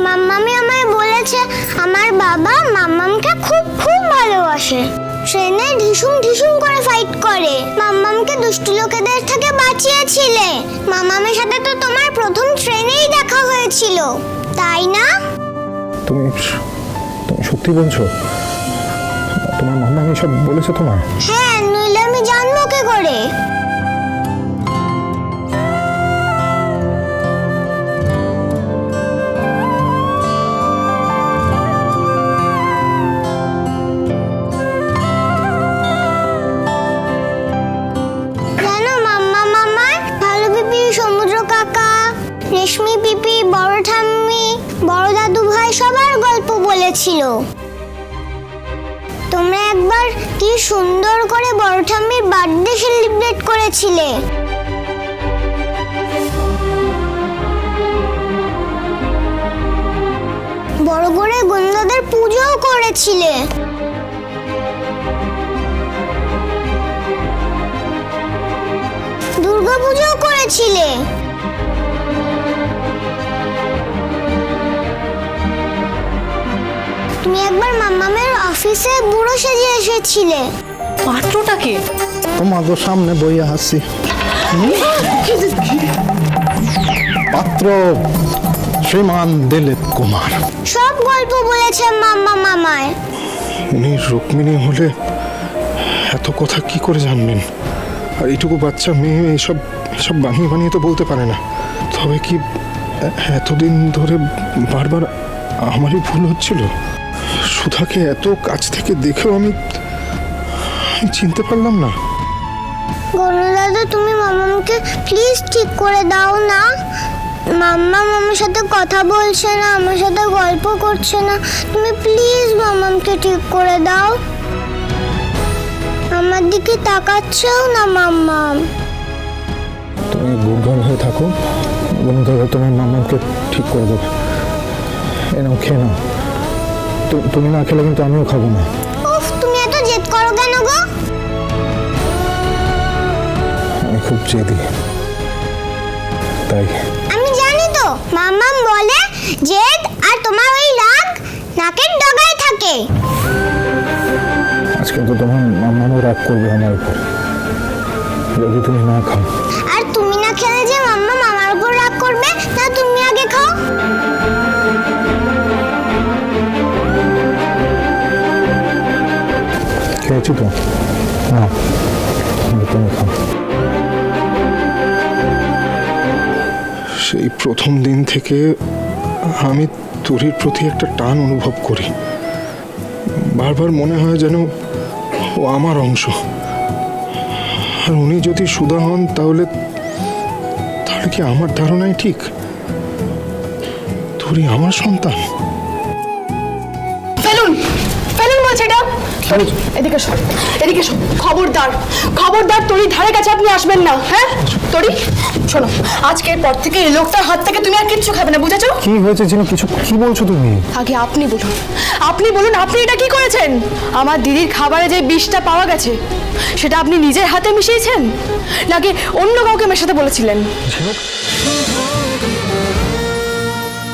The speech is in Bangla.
মাম্মামি আমায় বলেছে আমার বাবা মাম্মামকে খুব খুব ভালোবাসে। ট্রেনে ঢিসুম ঢিসুম করে ফাইট করে। মাম্মামকে দুষ্টু লোকেদের থেকে বাঁচিয়েছিলে। মাম্মামের সাথে তো তোমার প্রথম ট্রেনেই দেখা হয়েছিল। তাই না? তুমি তুমি সত্যি বলছো? তোমার মামা আমি সব বলেছে তোমার হ্যাঁ বলেছিল। তোমরা একবার কি সুন্দর করে বড় ঠাম্মির বার্থডে সেলিব্রেট করেছিলে? বড় করে গন্ধাদের পুজোও করেছিলে। দুর্গা পুজোও করেছিলে। অফিসে বুড়ো সেজে এসেছিলে। পাত্রটাকে? তোমাদের সামনে বইয়া হাসি পাত্র শ্রীমান দিলীপ কুমার। সব গল্প বলেছে মাম্মা মামায়। উনি রুক্মিণী হলে এত কথা কি করে জানবেন? আর এইটুকু বাচ্চা মেয়ে এসব এসব বানিয়ে বানিয়ে তো বলতে পারে না। তবে কি এতদিন ধরে বারবার আমারই ভুল হচ্ছিল? সুধাকে এত কাছ থেকে দেখেও আমি চিনতে পারলাম না। দাদা তুমি মামামকে প্লিজ ঠিক করে দাও না। মাম্মা মামার সাথে কথা বলছে না আমার সাথে গল্প করছে না। তুমি প্লিজ মামামকে ঠিক করে দাও। আমার দিকে তাকাচ্ছেও না মাম্মাম। তুমি গুড়ঘর হয়ে থাকো। বনু দাদা তোমার মামাকে ঠিক করে দেবে। এ নাও খেয়ে নাও। তুমি না খেলে কিন্তু আমিও খাব না। উফ তুমি এত জেদ করো কেন গো? আমি খুব জেদি। তাই। আমি জানি তো মাম্মাম বলে জেদ আর তোমার ওই রাগ নাকের ডগায় থাকে। আজকে তো তোমার মামাও রাগ করবে আমার উপর। যদি তুমি না খাও। খেয়েছি তো না তুমি খাও সেই প্রথম দিন থেকে আমি তোরির প্রতি একটা টান অনুভব করি। বারবার মনে হয় যেন ও আমার অংশ। আর উনি যদি সুধা হন, তাহলে তাহলে কি আমার ধারণাই ঠিক? তোরই আমার সন্তান। বলছে এটা? এদিকে শোন এদিকে শোন খবরদার খবরদার তোরই ধারে কাছে আপনি আসবেন না হ্যাঁ? তোরই? শোনো আজকের পর থেকে এই লোকটার হাত থেকে তুমি আর কিচ্ছু খাবে না বুঝেছ? কি হয়েছে যেন কিছু কি বলছো তুমি? আগে আপনি বলুন আপনি বলুন আপনি এটা কি করেছেন? আমার দিদির খাবারে যে বিষটা পাওয়া গেছে সেটা আপনি নিজের হাতে মিশিয়েছেন? নাকি অন্য কাউকে মেশাতে বলেছিলেন?